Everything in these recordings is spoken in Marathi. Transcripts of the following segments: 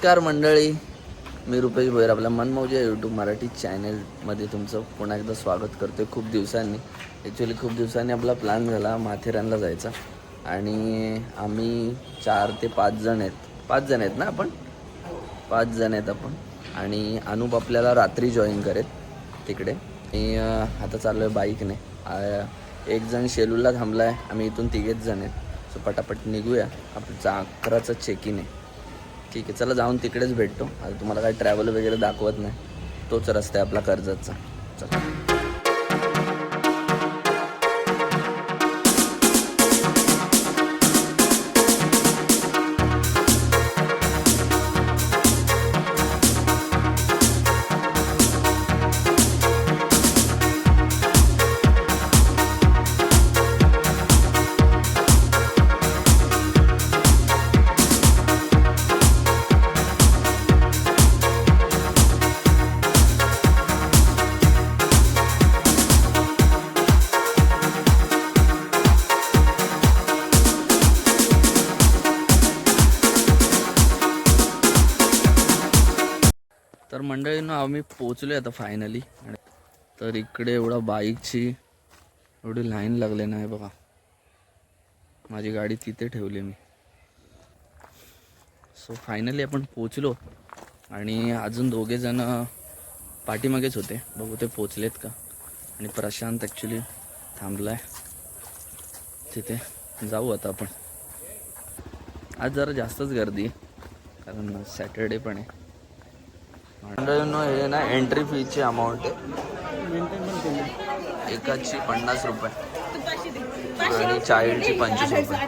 नमस्कार मंडळी मी रुपेश भोयर आपल्या मनमौजा यूट्यूब मराठी चॅनलमध्ये तुमचं पुन्हा एकदा स्वागत करतो खूप दिवसांनी ॲक्च्युली खूप दिवसांनी आपला प्लॅन झाला माथेरानला जायचा. आणि आम्ही चार ते पाच जण आहेत. पाच जण आहेत ना आपण? पाच जण आहेत आपण. आणि अनुप आपल्याला रात्री जॉईन करेल तिकडे. मी आता चाललो आहे बाईकने एक जण शेलूला थांबला आहे आम्ही इथून तिघेच जण आहेत. सो पटापट निघूया. आपलं अकराचं चेक इन आहे. ठीक आहे चला जाऊन तिकडेच भेटतो. आता तुम्हाला काही ट्रॅव्हल वगैरे दाखवत नाही. तोच रस्ता आहे आपला कर्जतचा. चला. आम्ही पोचलो आता फायनली तर इकडे एवढा बाईकची एवढी लाईन लागली नाही बघा. माझी गाडी तिथे ठेवली मी. सो फायनली आपण पोचलो आणि अजून दोघे जण पाठीमागेच होते. बघू ते पोचलेत का? आणि प्रशांत ॲक्च्युली थांबलाय. तिथे जाऊ आता आपण. आज जरा जास्तच गर्दी आहे कारण सॅटर्डे पण आहे. मंडळींनो हे ना एंट्री फीची अमाऊंट आहे. एकाची पन्नास रुपये. आणि चाईल्डची पंचवीस रुपये.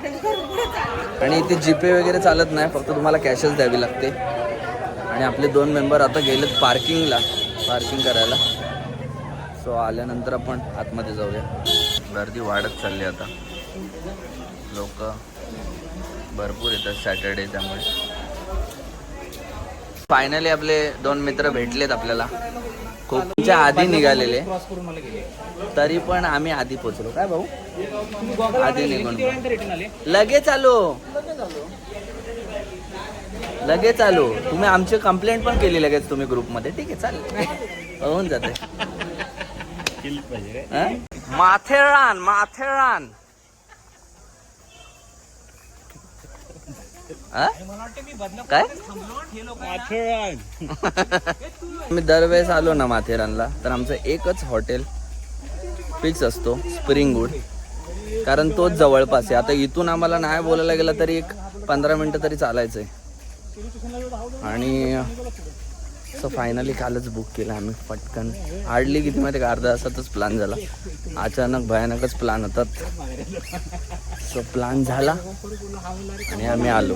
आणि इथे जीपे वगैरे चालत नाही फक्त तुम्हाला कॅशच द्यावी लागते. आणि आपले दोन मेंबर आता गेलेत पार्किंगला पार्किंग करायला. सो आल्यानंतर आपण आतमध्ये जाऊया. गर्दी वाढत चालली आता. लोक भरपूर येतात सॅटर्डे त्यामुळे. फायनली आपले दोन मित्र भेटलेत आपल्याला. खूप तुमच्या आधी निघालेले. तरी पण आम्ही आधी पोचलो. काय भाऊ? आधी निघून लगेच आलो. लगेच आलो. तुम्ही आमची कंप्लेंट पण केली लगेच तुम्ही ग्रुपमध्ये ठीक आहे चालेल. होऊन जाते? माथेरान माथेरान हं? मला वाटतं मी बदला काय? दरवेळेस आलो ना माथेरानला तर आमचं एकच हॉटेल फिक्स असतो स्प्रिंगवूड. कारण तोच जवळपास आहे. आता इथून आम्हाला नाही बोलायला गेलं तरी एक पंधरा मिनटं तरी चालायचं आहे आणि सो फायनली कालच बुक केलं आम्ही पटकन. आडली किती माहिती का? अर्धा तासातच प्लॅन झाला. अचानक भयानकच प्लॅन होतात. सो प्लॅन झाला आणि आम्ही आलो.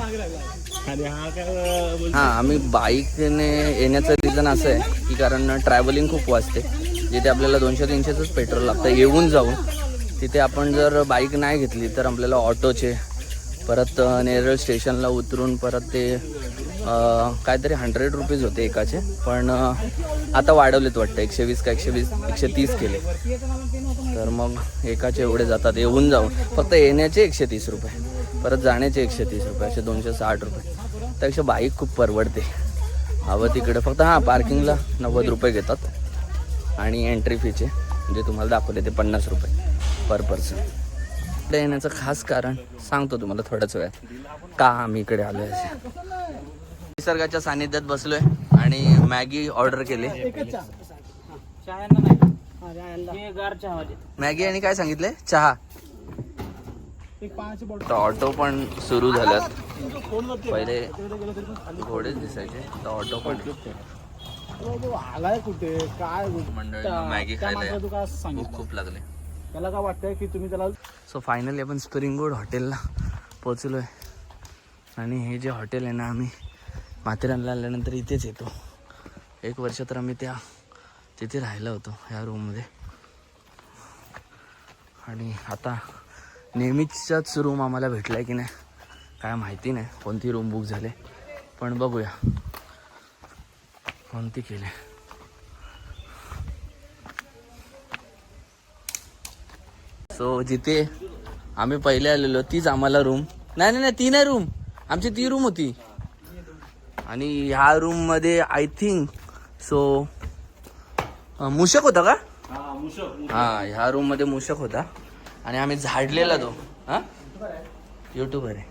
हां आम्ही बाईकने येण्याचं रिझन असं आहे की कारण ट्रॅव्हलिंग खूप वाजते जिथे आपल्याला दोनशे तीनशेचंच पेट्रोल लागतं येऊन जाऊन. तिथे आपण जर बाईक नाही घेतली तर आपल्याला ऑटोचे परत नेरळ स्टेशनला उतरून परत ते काहीतरी हंड्रेड रुपीज होते एकाचे. पण आता वाढवलेत वाटतं. एकशे वीस का एकशे वीस एकशे तीस केले. तर मग एकाचे एवढे जातात. येऊन जाऊन. फक्त येण्याचे एकशे तीस रुपये. परत जाण्याचे एकशे तीस रुपये. असे दोनशे साठ रुपये. त्यापेक्षा बाईक खूप परवडते. हवं तिकडे. फक्त हां पार्किंगला नव्वद रुपये घेतात. आणि एंट्री फीचे जे तुम्हाला दाखवले ते पन्नास रुपये पर पर्सन इकडे येण्याचं खास कारण सांगतो तुम्हाला थोड्याच वेळात. का आम्ही इकडे आलो आहे निसर्गाच्या सानिध्यात बसलोय आणि मॅगी ऑर्डर केली. हे मॅगी आणि काय सांगितले चहा. ऑटो पण सुरू झाल्यात. पहिले घोडेच दिसायचे तर ऑटो पण. आलाय कुठे काय मंडळी मॅगी खायला सांगितलं? खूप लागले. त्याला काय वाटतंय की तुम्ही त्याला सो फायनली आपण स्प्रिंगवूड हॉटेलला पोचलो आहे आणि हे जे हॉटेल आहे ना आम्ही माथेरानला आल्यानंतर इथेच येतो. एक वर्ष तर आम्ही त्या तिथे राहिलो होतो ह्या रूममध्ये आणि आता नेहमीचाच रूम आम्हाला भेटला आहे की नाही काय माहिती नाही कोणती रूम बुक झाले पण बघूया. कोणती केली. सो जिथे आम्ही पहिले आलेलो तीच आम्हाला रूम नाही नाही नाही ती नाही रूम आमची ती रूम होती. आणि ह्या रूममध्ये आय थिंक सो मूषक होता का? हा ह्या रूममध्ये मूषक होता. आणि आम्ही झाडलेला तो. हा? युट्यूबर आहे.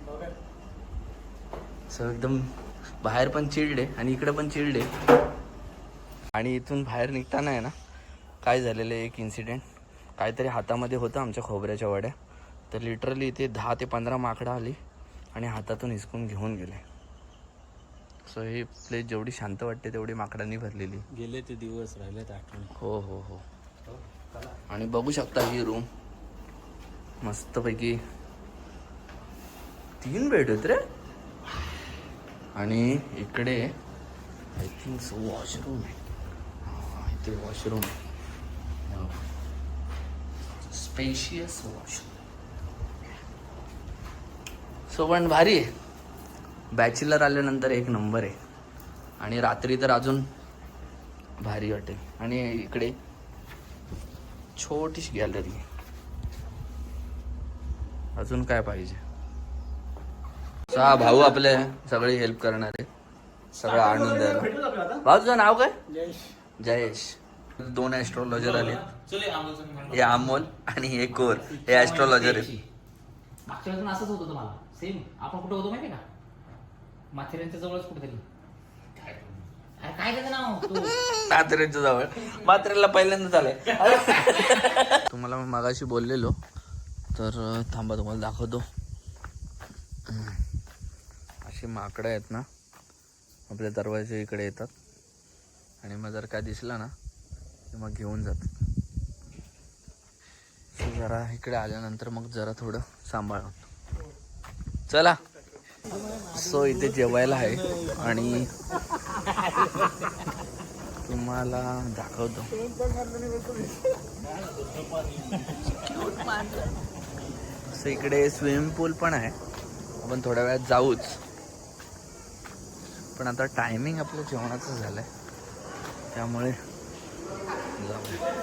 सो एकदम बाहेर पण चिल्ड आहे आणि इकडे पण चिल्ड आहे आणि इथून बाहेर निघताना आहे ना काय झालेलं आहे एक इन्सिडेंट काहीतरी हातामध्ये होतं आमच्या खोबऱ्याच्या वड्या. तर लिटरली इथे दहा ते पंधरा माकडं आली आणि हातातून हिसकून घेऊन गेले. सो ही प्लेस जेवढी शांत वाटते तेवढी माकडांनी भरलेली. गेले ते दिवस राहिलेत आठवण. हो हो हो. आणि बघू शकता ही रूम मस्तपैकी तीन बेड आहेत रे. आणि इकडे आय थिंक सो वॉशरूम आहे. इथे वॉशरूम आहे. स्पेशियस वॉशरूम सो पण भारी आहे. बॅचलर आल्यानंतर एक नंबर आहे. आणि रात्री तर अजून भारी वाटेल. आणि इकडे छोटीशी गॅलरी अजून काय पाहिजे? सहा भाऊ आपले सगळे हेल्प करणारे. सगळं आणून द्यायला भाऊ तुझं नाव काय? जयेश. दोन ऍस्ट्रॉलॉजर आले. हे अमोल आणि हे कोर. हे मागच्या वेळेस पण असंच होतं तुम्हाला. सेम आपण कुठं होतो माहिती का? माथेऱ्यांच्या जवळच कुठेतरी. अरे काय त्याचं नाव? तू. मात्रेच्या जवळ. मात्रेला पहिल्यांदा झालंय तुम्हाला मी मागाशी बोललेलो. तर अं, थांबा तुम्हाला दाखवतो. हम्म. अशी माकडं आहेत ना आपल्या दरवाजा इकडे येतात. आणि मग जर काय दिसला ना तर मग घेऊन जातात. So जरा इकडे आल्यानंतर मग जरा थोडं सांभाळून. चला. सो इथे जेवायला आहे आणि तुम्हाला दाखवतो. सो इकडे स्विमिंग पूल पण आहे. आपण थोड्या वेळात जाऊच. पण आता टायमिंग आपलं जेवणाचं झालंय. त्यामुळे जाऊया.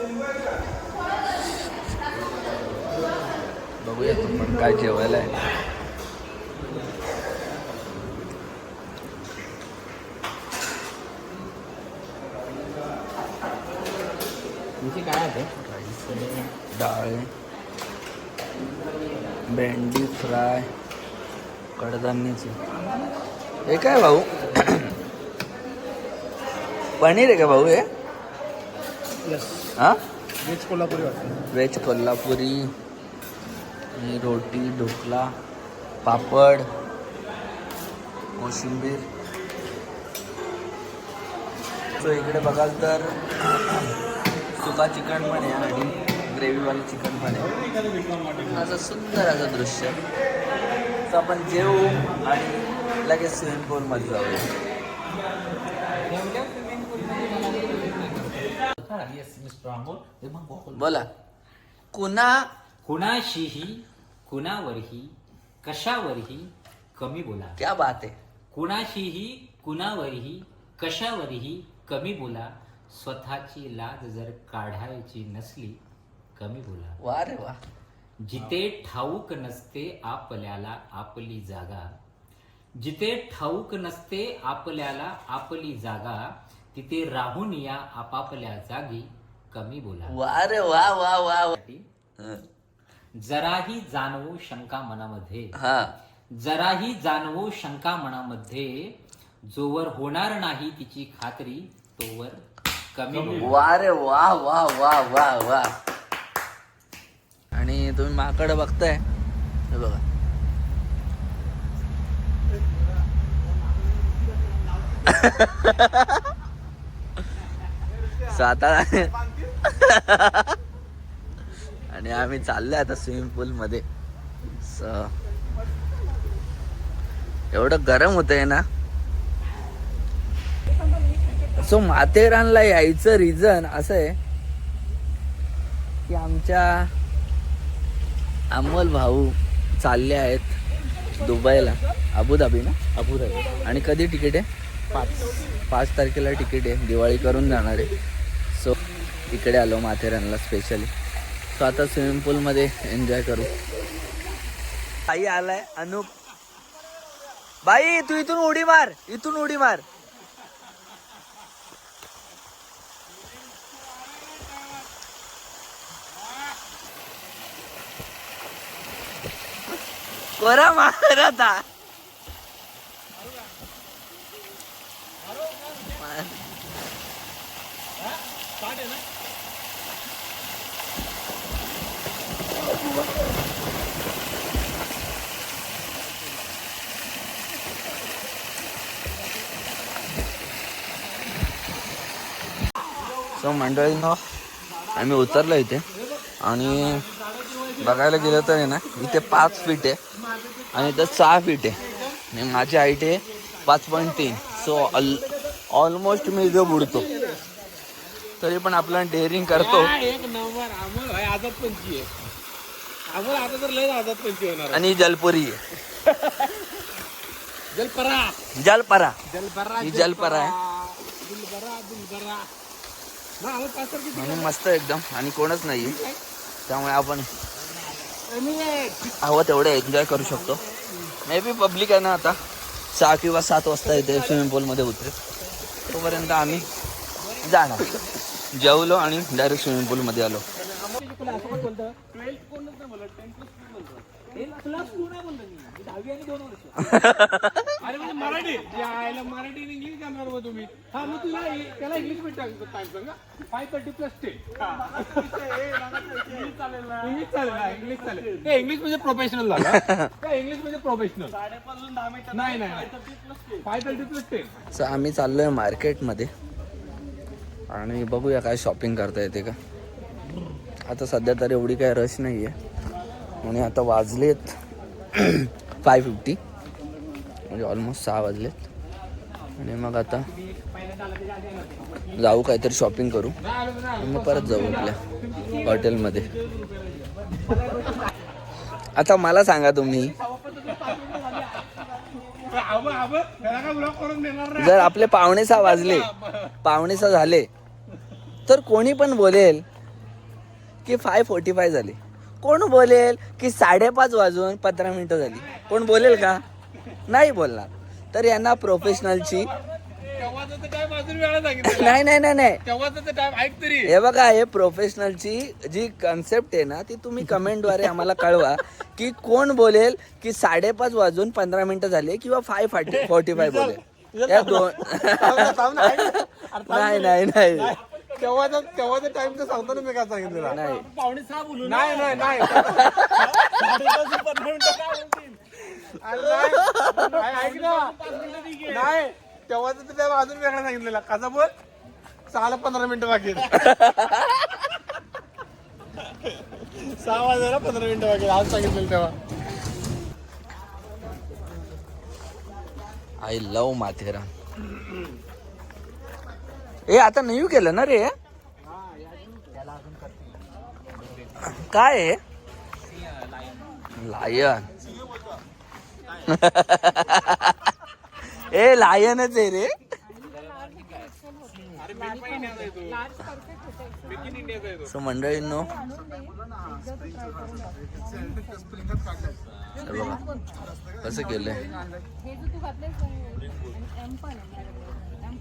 बघूया आपण काय जेवायला आहे तुमची काय आहे. राईस आहे, डाळ भेंडी फ्राय कडधान्याची. हे काय भाऊ? पनीर आहे का भाऊ हे? हा? वेज कोल्हापुरी व्हेज कोल्हापुरी आणि रोटी ढोकला पापड कोशिंबीर. सो इकडे बघाल तर सुका चिकन पण आहे आणि ग्रेव्हीवालं चिकन पण आहे. असं सुंदर असं दृश्य. तर आपण जेवू आणि लगेच स्विमिंग पूलमध्ये जाऊया. बोला. कुणा? कुणाशीही कुणावरही कशावरही कमी बोला. क्या बात आहे. कुणाशीही कुणावरही कशावरही कमी बोला. स्वतःची लाज जर काढायची नसली कमी बोला वा रे वा जिथे ठाऊक नसते आपल्याला आपली जागा जिथे ठाऊक नसते आपल्याला आपली जागा तिथे राहून या आपापल्या जागी कमी बोला वा रे वा वा वा वा. हं. जराही जाणवू शंका मनामध्ये हा जराही जाणवू शंका मनामध्ये जोवर होणार नाही तिची खात्री तोवर कमी. वा रे वा वा वा वा वा. आणि तुम्ही माकडं बघताय. हे बघा. सातारा. आणि आम्ही चाललोय आता स्विमिंग पूल मध्ये एवढं गरम होतंय ना? सो माथेरानला यायचं रिझन असं आहे की आमच्या अमोल भाऊ चालले आहेत दुबईला. अबुधाबी ना? अबुधाबी. आणि कधी तिकीट आहे? पाच. पाच तारखेला तिकीट आहे. दिवाळी करून जाणार आहे. सो इकडे आलो माथेरानला स्पेशली सो आता स्विमिंग पूलमध्ये एन्जॉय करू. आई आलाय अनुप. बाई तू इथून उडी मार. इथून उडी मार. कोरा मार आता. सो मंडळीनं आम्ही उतरलो इथे आणि बघायला गेलं तर आहे ना इथे पाच फीट आहे. आणि इथं सहा फीट आहे. आणि माझी हाईट आहे पाच पॉईंट तीन. सो ऑल ऑलमोस्ट मी इथे बुडतो. तरी पण आपला डेअरिंग करतो. तर आणि जलपुरी आहे. जलपरा. जलपरा. जलपरा ही जलपरा आहे. दिलबरा दिलबरा. तर म्हणून मस्त एकदम. आणि कोणच नाही त्यामुळे आपण हवं तेवढं एन्जॉय करू शकतो. मे बी पब्लिक आहे ना आता. सहा किंवा सात वाजता इथे स्विमिंग पूलमध्ये उतरेल. तोपर्यंत आम्ही जाणार. जेवलो आणि डायरेक्ट स्विमिंग पूलमध्ये आलो. अरे म्हणजे मराठी. जे आयला मराठी आणि इंग्लिश करणार मग तुम्ही. हा मग तुला हे- त्याला इंग्लिशमध्ये टाकतो टाइम सांगा five thirty plus ten English चालेल ना. इंग्लिश चालेल ते इंग्लिश म्हणजे प्रोफेशनल झालं इंग्लिश म्हणजे प्रोफेशनल नाही नाही five thirty plus ten so आम्ही चाललोय मार्केटमध्ये. आणि बघूया काय शॉपिंग करता येते का. आता सध्या तर एवढी काय रश नाही आहे आणि आता वाजलेत. Five fifty. म्हणजे ऑलमोस्ट सहा वाजलेत. आणि मग आता जाऊ काहीतरी शॉपिंग करू. मग परत जाऊ आपल्या हॉटेलमध्ये आता मला सांगा तुम्ही जर आपले पावणे सहा वाजले पावणे सहा झाले तर कोणी पण बोलेल की फाय फोर्टी फाय झाले. कोण बोलेल की साडेपाच वाजून पंधरा मिनिटं झाली? कोण बोलेल का? नाही बोलणार. तर यांना प्रोफेशनलची नाही नाही नाही नाही. हे बघा हे प्रोफेशनलची जी कन्सेप्ट आहे ना ती तुम्ही कमेंटद्वारे आम्हाला कळवा की कोण बोलेल की साडेपाच वाजून पंधरा मिनिटं झाले किंवा फाय फार्टी फोर्टी फाय बोलेल. या दोन नाही नाही. नाही. तेव्हाचा तेव्हाचा टाइम तर सांगतो ना मी काय सांगितलं नाही. पावणे सहा बोलू नाही नाही नाही. अरे नाही. नाही, ऐक ना. नाही. तेव्हाचा तर टाइम अजून वेगळा सांगितलेला. कसा बोल? सहाला पंधरा मिनिटं बाकी आहेत. सहा वाजायला पंधरा मिनिटं बाकी आहेत. आज सांगितलेलं तेव्हा. I love Matheran. ए आता नाही केलं ना रे? काय आहे लायन ए लायनच आहे रे. सो मंडळींनो हे कसं केलंय हे जो तू घातलेस आणि एम पण आहे माझ्याकडे. एम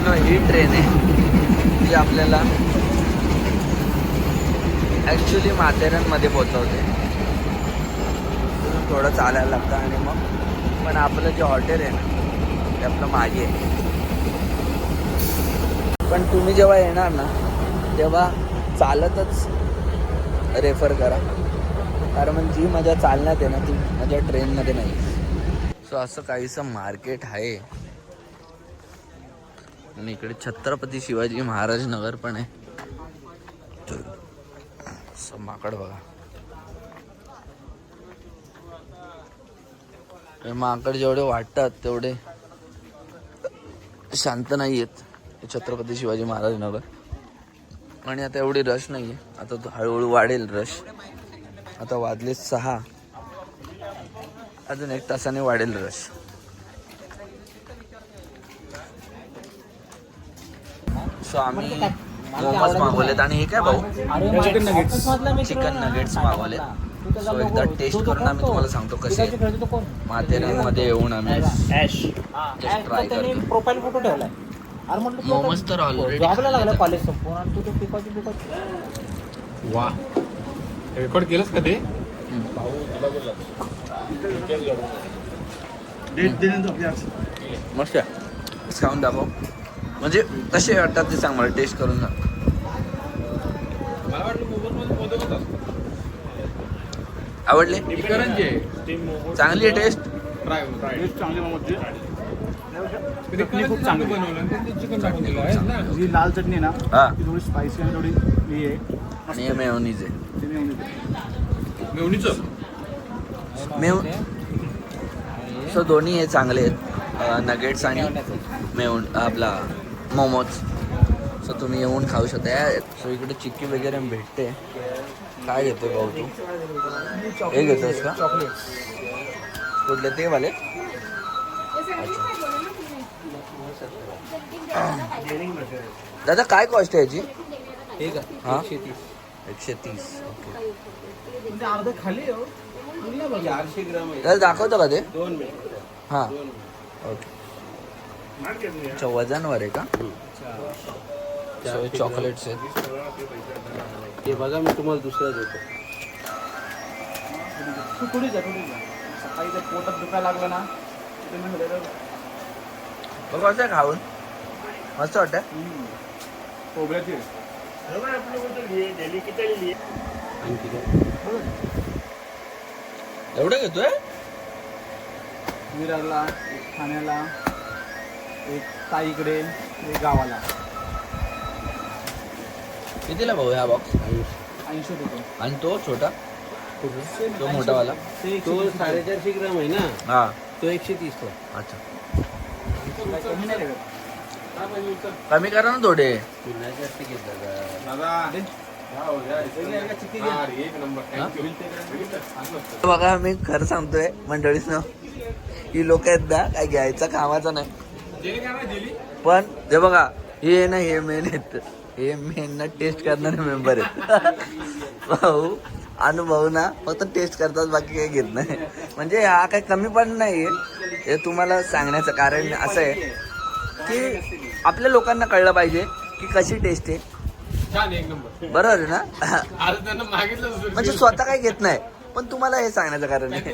न ही ट्रेन आहे जी आपल्याला ॲक्च्युली माथेरानमध्ये पोचवते थोडं चालायला लागतं आणि मग पण आपलं जे हॉटेल आहे ना ते आपलं मागे आहे. पण तुम्ही जेव्हा येणार ना तेव्हा चालतच रेफर करा. कारण जी मजा चालण्यात आहे ना ती मजा ट्रेनमध्ये नाही. सो असं काहीसं मार्केट आहे. आणि इकडे छत्रपती शिवाजी महाराज नगर पण आहे. माकड बघा. माकड जेवढे वाटतात तेवढे शांत नाही आहेत छत्रपती शिवाजी महाराज नगर. आणि आता एवढी रश नाही आहे आता हळूहळू वाढेल रश आता वाजले सहा. अजून एक तासाने वाढेल रश सो आम्ही मोमोज मागवलेत आणि हे काय भाऊ? चिकन नगेट्स चिकन नगेट्स मागवलेत. सो एकदा टेस्ट करून आम्ही तुम्हाला सांगतो कसे. माथेरानमध्ये येऊन आम्ही करतो. प्रोफाईल फोटो ठेवलाय. मोमोज तर ऑलरेडी जॉबला लागला कॉलेज संपून आणि तू तो पिकाची पिकाची वा. रेकॉर्ड केलंस का ते? मस्त खाऊन दाखव. म्हणजे कसे वाटतात ते सांग मला टेस्ट करून सांग मला वाटलं मोमोजमध्ये मोदक होता आवडले? चांगली आहे टेस्ट खूप चांगली बनवलं जी लाल चटणी आहे ना हा. ती थोडी स्पायसी आणि थोडी ही आहे. आणि हे मेयोनीज आहे. मेवणीचं? मेव सो दोन्ही हे चांगले आहेत. नगेट्स आणि मेवून आपला मोमोज सो तुम्ही येऊन खाऊ शकता. सो इकडे चिक्की वगैरे भेटते. काय घेतोय भाऊ तू? हे घेतोस का? कुठले ते वाले? दादा काय कॉस्ट आहे याची? हा एकशे तीस. ओके. अर्ध खाली आहे हो. दादा दाखवतो का ते? हां. ओके. अच्छा वजनवर आहे का? सो चॉकलेट्स आहेत. ते बघा मी तुम्हाला दुसरा देतो. तू थोडी जा थोडी जा? सकाळी ते पोटात दुखायला लागलं ना ते मी म्हटलं, बघ कसं आहे खाऊन? मस्त वाटतं हम्म. खोबऱ्याची. आणखी काय? एवढं घेतोय? विरारला एक ठाण्याला एक ताईकडे एक गावाला. कितीला भाऊ हा बॉक्स ऐंशी रुपये आणि तो छोटा? तो मोठावाला ते. साडेचारशे ग्राम आहे ना? हा. तो एकशे तीस तो. अच्छा. कमी करा ना थोडे. तू नाही जास्त घेतला का दादा हा, एक नंबर थँक्यू बघा मी खरं सांगतोय मंडळीच ना ही लोक आहेत ना काय घ्यायचा कामाचा नाही. पण ते बघा हे ना हे मेन आहेत. हे मेन ना टेस्ट करणारे मेंबर आहेत. भाऊ अनुभव ना फक्त टेस्ट करतात बाकी काही घेत नाही. म्हणजे हा काही कमी पण नाही हे तुम्हाला सांगण्याचं कारण असं आहे की आपल्या लोकांना कळलं पाहिजे की कशी टेस्ट आहे. बरोबर ना? म्हणजे स्वतः काही घेत नाही. पण तुम्हाला हे सांगण्याचं कारण आहे.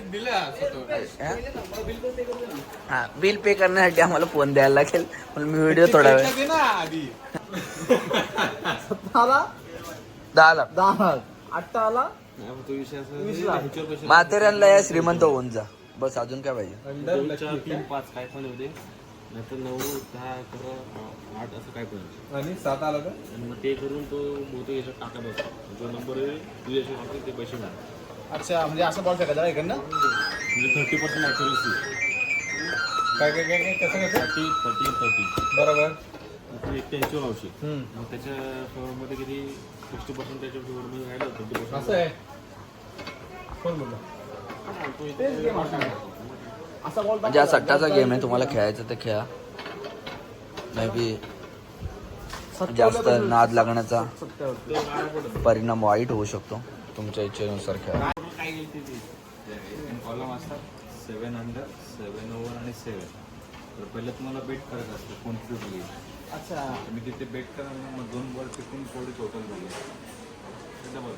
हा? बिल पे करण्यासाठी आम्हाला फोन द्यायला लागेल. पण मी व्हिडिओ थोडा वेळ ते ना आधी आला. दहा लाख दहा आला? वीस लाख. कशाला- माथेरानला या श्रीमंत होऊन जा. बस अजून काय पाहिजे? तीन पाच काय पण होते नाहीतर नऊ दहा अकरा अ, आठ असं काय पण होते. आणि सात आला तर आणि मग ते करून तो बहुतेक याच्यात टाकत असतो जो नंबर आहे तुझ्या याच्यावर टाकतो, ते पैसे मिळतात अच्छा म्हणजे असं बॉल फेकायचा इकडनं? म्हणजे थर्टी पर्सेंट ॲक्युरेसी काय काय काय काय कसं कसं? थर्टी थर्टी थर्टी बरोबर. एक ह्याच्यावर औषध. मग त्याच्या किती सिक्स्टी पर्सेंट त्याच्या फेवरमध्ये राहिलं थर्टी पर्सेंट असं आहे. कोण बोलला? असा बॉल म्हणजे हा सट्टाचा गेम आहे तुम्हाला खेळायचं तर खेळा. मे बी जास्त नाद लागण्याचा परिणाम वाईट होऊ शकतो. तुमच्या इच्छेनुसार खेळा. काय गेली ती? कॉलम असतात सेवन अंडर सेवन ओव्हर आणि सेवन तर पहिलं तुम्हाला बेट करायचं असतं कोणती येईल अच्छा. मी तिथे बेट करणार मग दोन थोडी टोटल झाली डबल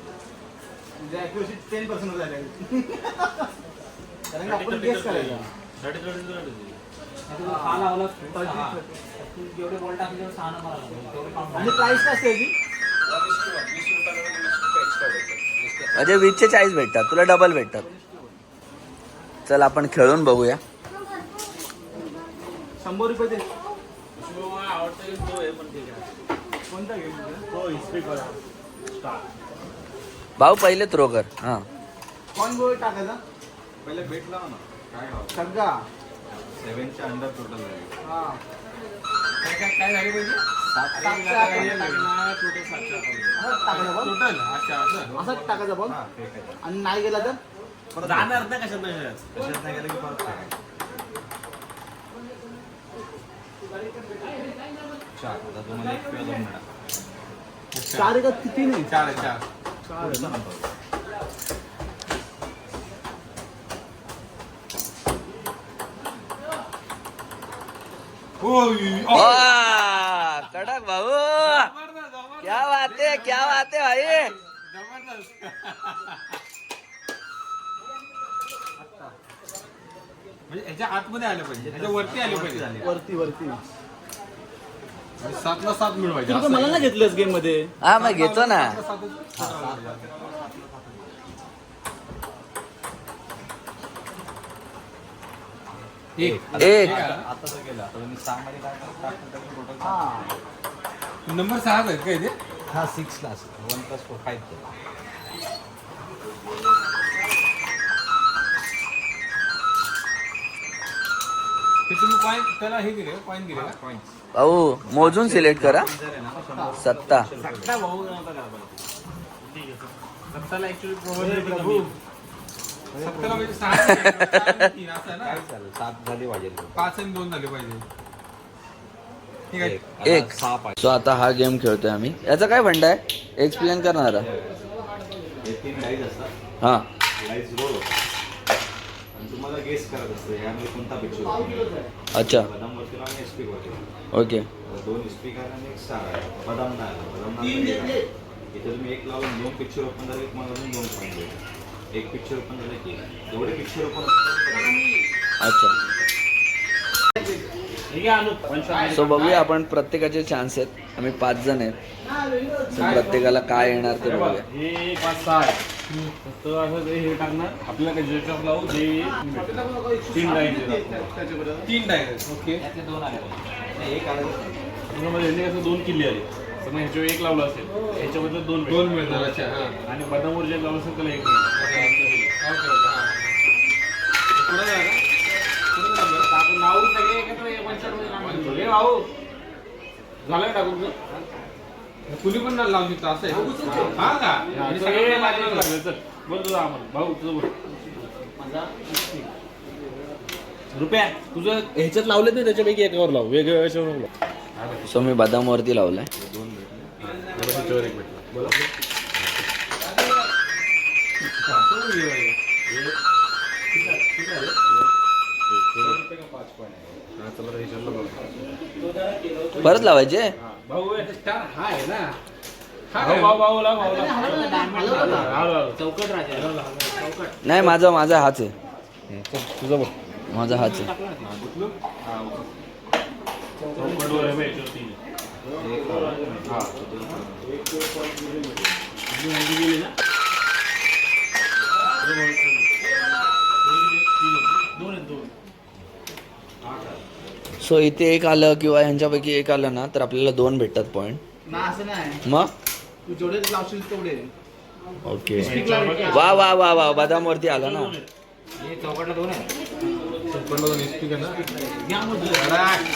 म्हणजे accuracy 10% वर झाली. कारण की आपण गेस करायचा. थर्टी थर्टी थर्टी आणि प्राइस काय असते याची? म्हणजे वीसचे चाळीस भेटतात. तुला डबल भेटतात. चल आपण खेळून बघूया. शंभर रुपये दे भाऊ पहिले थ्रो कर. हां. कोण गोळी टाकायचा? पहिले बेट लावा ना. काय सगळा सेवनच्या अंडर टोटल हा. काय काय काय झाली पाहिजे? असंच टाकायचा आणि नाही गेला तर? जाणार ना कशात नाही कशात. नाही गेलं की परत फेकायचं चार. आता तुम्हाला एक किंवा दोन मिळणार. चार आहे का किती नाही? चार आहे, चार. ओ, वाह, कडक भाऊ. जबरदस्त, जबरदस्त. क्या बात है क्या बात है भाई. जबरदस्त. म्हणजे ह्याच्या आतमध्ये आले पाहिजे ह्याच्या वरती आले पाहिजे. वरती वरती. सातला सात मिळवायचे तू तर मला नाही घेतलंस गेममध्ये. हा मग घेतो ना. एक. एक. आता तर गेलं. आता तुम्ही सहा मध्ये काय टाकलं टोटल नंबर सहा. आहेत का इथे? हा six class one plus four five ते तुम्ही कॉईन त्याला हे दिले कॉईन दिले का? पॉईंट्स भाऊ मोजून सिलेक्ट करा. सत्ता. सत्ताला ऍक्च्युली प्रबोध सत्ताला म्हणजे सहा चार आणि तीन असं आहे ना? काय चालेल सात झाली पाहिजे. पाच आणि दोन झाले पाहिजे. ठीक आहे. एक. आता एक. सहा पाहिजे. सो आता हा गेम खेळतोय आम्ही. याचा काय फंड आहे? एक्सप्लेन करणार. हे तीन डाईज असतात. हा. डाईज रोल होतात. तुम्हाला गेस करत असतं यामध्ये कोणता पिक्चर अच्छा. बदाम वरती आणि एस पी वरती ओके. दोन स्पीकर आणि एक स्टार आहे. बदाम नाही आला. बदाम नाही आला. इथे तुम्ही एक लावून दोन पिक्चर ओपन झाले मला अजून दोन पॉईंट एक पिक्चर ओपन झाले की जेवढे पिक्चर ओपन अच्छा. सो बघूया आपण प्रत्येकाचे चान्स आहेत. आम्ही पाच जण आहेत. So प्रत्येकाला काय येणार ते बघूया. हे पाच सहा तर असं ते हे टाकणार आपल्याला काही लावू ते तीन डायचे तीन डायरेक्ट ओके एक आलं त्याच्यामध्ये ह्याने कसं दोन किल्ले आले तर मग ह्याच्यावर एक लावलं असेल ह्याच्याबद्दल दोन दोन मिळणार अच्छा हां आणि बदामवर जे लावलं असेल त्याला एक मिळणार. नाव सगळे एकत्र. हे भाऊ झालं का टाकून तुझं? कुणी पण नाही लावून तिथं असं आहे. हा का? हा, आणि सगळे सगळे लागले लागले चल बोल तुझं आम्हाला. भाऊ तुझं बोल. रुपया तुझं ह्याच्यात लावले ना त्याच्यापैकी एकावर लाव. वेगळ्या याच्यावर नको लाव. सो मी बदामवरती लावलाय मला ह्याच्यावर एक भेटलं बोला हा, चला बघा. परत लावायचे? भाऊ स्टार हा आहे ना. भाऊ. काय? भाऊ भाऊ लाव, भाऊ लाव. लाव, लाव. चौकट राजा. नाही माझा माझा हाच आहे. तुझं बघ. माझा हाच आहे. सो इथे एक आलं किंवा ह्यांच्यापैकी एक आलं ना तर आपल्याला दोन भेटतात पॉईंट ना असं नाही. मग? तू जेवढे लावशील तेवढे. ओके वा वा वा वा बदामवरती आला ना?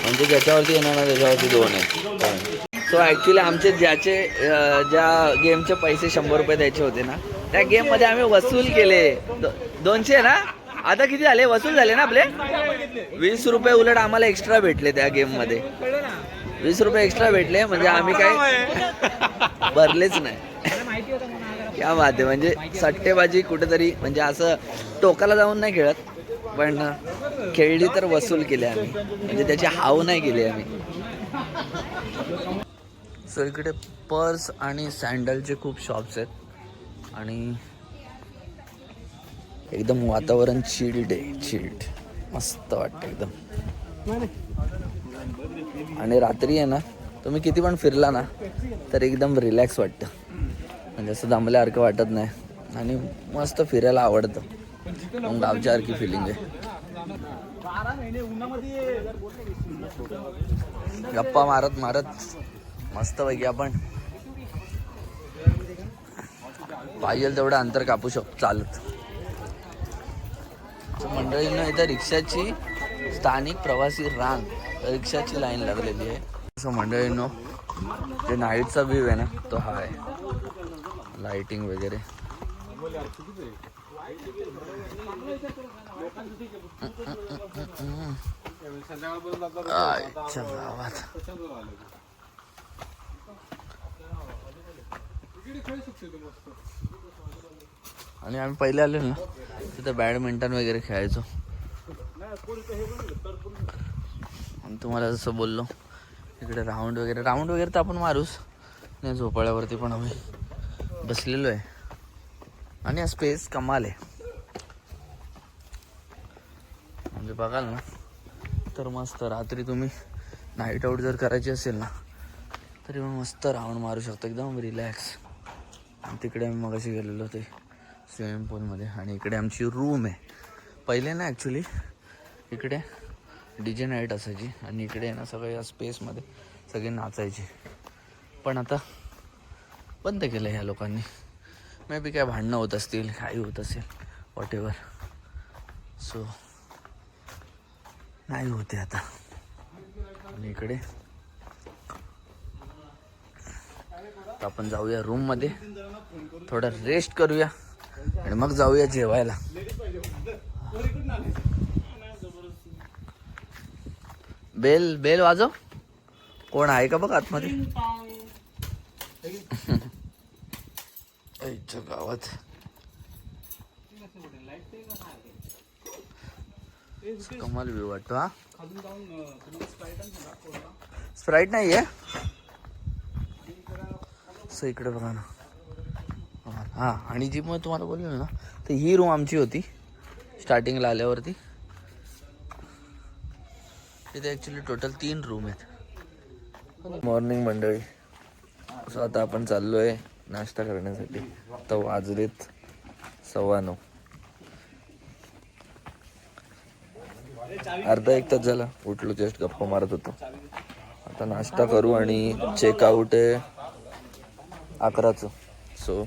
म्हणजे ज्याच्यावरती येणार ना त्याच्यावरती दोन आहेत सो ॲक्च्युली आमचे ज्याचे ज्या गेमचे पैसे शंभर रुपये द्यायचे होते ना त्या गेममध्ये आम्ही वसूल केले. दोनशे ना? आता किती झाले? वसूल झाले ना आपले? वीस रुपये उलट आम्हाला एक्स्ट्रा भेटले त्या गेममध्ये वीस रुपये एक्स्ट्रा भेटले म्हणजे आम्ही काय भरलेच नाही. क्या बात आहे. म्हणजे सट्टेबाजी कुठेतरी म्हणजे असं टोकाला जाऊन नाही खेळत पण खेळली तर वसूल केली आम्ही. म्हणजे त्याची हाव नाही केली आम्ही. सो इकडे पर्स आणि सँडलचे खूप शॉप्स आहेत. आणि एकदम वातावरण चिल्ड आहे चिल्ड मस्त वाटतं एकदम. आणि रात्री आहे ना तुम्ही किती पण फिरला ना तर एकदम रिलॅक्स वाटतं. म्हणजे असं दमल्यासारखं वाटत नाही. आणि मस्त फिरायला आवडतं. मग गावच्यासारखी फिलिंग आहे. गप्पा मारत मारत मस्त पैकी आपण पाहिजे तेवढं अंतर कापू शकतो चालत. मंडळींना इथं रिक्षाची स्थानिक प्रवासी रांग रिक्षाची लाईन लागलेली आहे. असं मंडळींनो जे नाईटचा व्ह्यू आहे ना तो हा आहे. लाइटिंग वगैरे. आणि आम्ही पहिले आलो ना तिथं बॅडमिंटन वगैरे खेळायचो. आणि तुम्हाला जसं बोललो इकडे राऊंड वगैरे राऊंड वगैरे तर आपण मारूच. नाही झोपाळ्यावरती पण आम्ही बसलेलो आहे. आणि हा स्पेस कमाल आहे. म्हणजे बघाल ना तर मस्त रात्री तुम्ही नाईट आऊट जर करायची असेल ना तरी मग मस्त राऊंड मारू शकतो. एकदम रिलॅक्स आणि तिकडे आम्ही मग गेलेलो ते स्विमिंग पूलमध्ये आणि इकडे आमची रूम आहे. पहिले ना ॲक्च्युली इकडे डी जे नाईट असायची आणि इकडे ना सगळे या स्पेसमध्ये सगळे नाचायचे. पण आता बंद केलं ह्या लोकांनी. मे बी काय भांडणं होत असतील काही होत असेल वॉट एवर सो नाही होते आता. आणि इकडे आपण जाऊया रूममध्ये थोडा रेस्ट करूया. आणि मग जाऊया जेवायला. बेल बेल वाजव. कोण आहे का बघ आतमध्ये? गावात. कमाल व्यू वाटतो हा. स्प्राईट नाही आहे सो इकडे बघा ना. हां आणि जी मग तुम्हाला बोललो ना तर ही रूम आमची होती स्टार्टिंगला आल्यावरती. तिथे ॲक्च्युली टोटल तीन रूम आहेत. मॉर्निंग मंडळी. सो आता आपण चाललो आहे नाश्ता करण्यासाठी. तर वाजलेत सव्वा नऊ. अर्धा एक तास झाला. उठलो जस्ट गप्पा मारत होतो. आता नाश्ता करू आणि चेकआउट आहे अकराचं. सो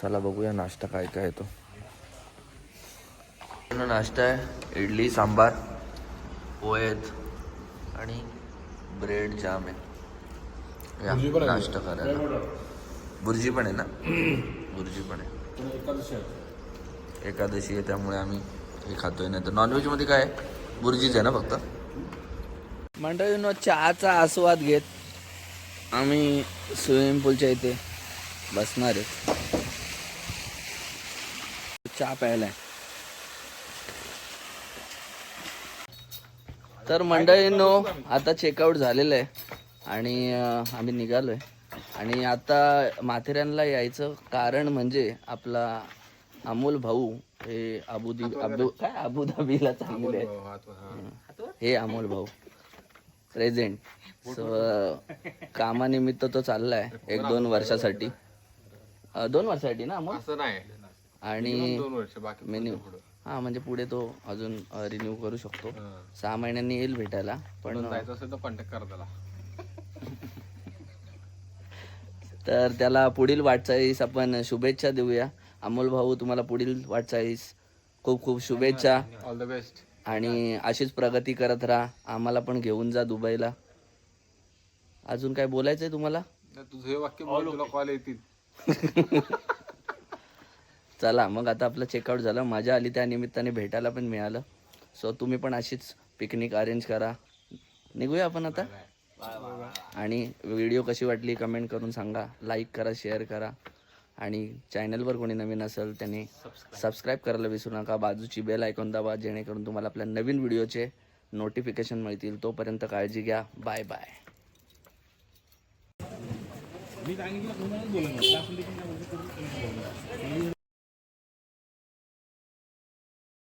चला बघूया नाश्ता काय काय आहे तो नाश्ता आहे इडली सांबार पोहे आहेत आणि ब्रेड जाम आहे. नाश्ता करायला. बुर्जी पण आहे ना? बुर्जी पण आहे. एकादशी आहे. त्यामुळे आम्ही हे खातोय नाही तर नॉनव्हेजमध्ये काय आहे? बुर्जीच आहे ना फक्त? मंडळींनो चहाचा आस्वाद घेत आम्ही स्विमिंग पूलच्या इथे बसणार आहे चहा प्यायला आहे. तर मंडळींनो आता चेकआउट झालेलं आहे आणि आम्ही निघालोय. आणि आता माथेऱ्यांना यायचं कारण म्हणजे आपला अमोल भाऊ हे अबुदी अबु काय? अबुधाबीला आहेत. हे. अमोल भाऊ. प्रेझेंट सो कामानिमित्त तो चाललाय. एक दोन वर्षासाठी. दोन वर्षासाठी ना अमोल? असं नाही. आणि दोन वर्ष बाकी मेन्यू हा म्हणजे पुढे तो अजून रिन्यू करू शकतो. सहा महिन्यांनी येईल भेटायला पण जायचं असेल तर कॉन्टॅक्ट करा त्याला. तर त्याला पुढील वाटचाळीस आपण शुभेच्छा देऊया. अमोल भाऊ तुम्हाला पुढील वाटचाळीस खूप खूप शुभेच्छा. ऑल द बेस्ट आणि अशीच प्रगती करत राहा. आम्हाला पण घेऊन जा दुबईला. अजून काय बोलायचंय तुम्हाला? तुझं वाक्य कॉल येतील. चला मग आता आपलं चेकआउट झालं. मजा आली त्या निमित्ताने भेटायला पण मिळालं. सो तुम्ही पण अशीच पिकनिक अरेंज करा. निघूया आपण आता? आणि व्हिडिओ कशी वाटली कमेंट करून सांगा. लाईक करा शेअर करा. आणि चॅनलवर कोणी नवीन असेल त्यांनी सबस्क्राईब करायला विसरू नका. बाजूची बेल ऐकून दाबा जेणेकरून तुम्हाला आपल्या नवीन व्हिडिओचे नोटिफिकेशन मिळतील. तोपर्यंत काळजी घ्या. बाय बाय मी